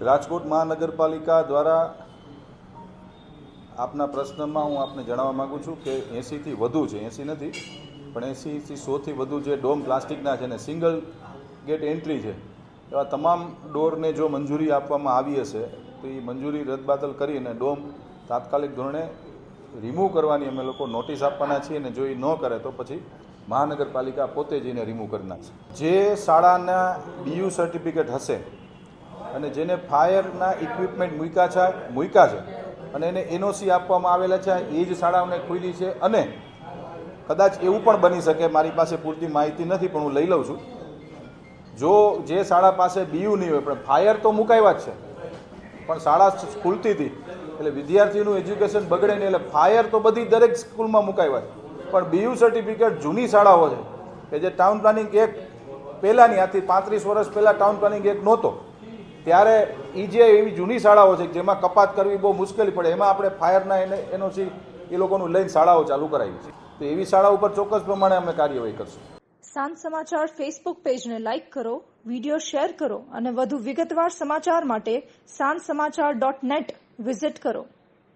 રાજકોટ મહાનગરપાલિકા દ્વારા આપના પ્રશ્નમાં હું આપને જણાવવા માગું છું કે એંસીથી વધુ છે એંસી નથી, પણ એંસીથી સોથી વધુ જે ડોમ પ્લાસ્ટિકના છે ને સિંગલ ગેટ એન્ટ્રી છે, એવા તમામ ડોરને જો મંજૂરી આપવામાં આવી હશે, તો એ મંજૂરી રદબાતલ કરીને ડોમ તાત્કાલિક ધોરણે રિમૂવ કરવાની અમે લોકો નોટિસ આપવાના છીએ અને જો એ ન કરે તો પછી મહાનગરપાલિકા પોતે જઈને રિમૂવ કરી નાખશે. જે શાળાના બીયુ સર્ટિફિકેટ હશે અને જેને ફાયરના ઇક્વિપમેન્ટ મૂક્યા છે મૂક્યા છે. અને એને એનઓસી આપવામાં આવેલા છે એ જ શાળાઓને ખુલી છે. અને કદાચ એવું પણ બની શકે, મારી પાસે પૂરતી માહિતી નથી, પણ હું લઈ લઉં છું. જો જે શાળા પાસે બીયુ નહીં હોય, પણ ફાયર તો મુકાવ્યા જ છે. પણ શાળા ખુલતી હતી, એટલે વિદ્યાર્થીનું એજ્યુકેશન બગડે નહીં, એટલે ફાયર તો બધી દરેક સ્કૂલમાં મુકાવ્યા છે. પણ બીયુ સર્ટિફિકેટ જૂની શાળાઓ છે, કે જે ટાઉન પ્લાનિંગ એક્ટ પહેલાંની, આથી પાંત્રીસ વર્ષ પહેલાં ટાઉન પ્લાનિંગ એક્ટ નહોતો. ત્યારે એ જે એવી જૂની શાળાઓ છે જેમાં કપાત કરવી બહુ મુશ્કેલી પડે. એમાં આપણે ફાયરના એને એનઓસી એ લોકોનું લઈને શાળાઓ ચાલુ કરાવી છે. તો એવી શાળા ઉપર ચોક્કસ પ્રમાણે અમે કાર્યવાહી કરશું. સાંજ સમાચાર ફેસબુક પેજને લાઇક કરો વીડિયો શેર કરો અને વધુ વિગતવાર સમાચાર માટે સાંજ સમાચાર ડોટ નેટ વિઝિટ કરો.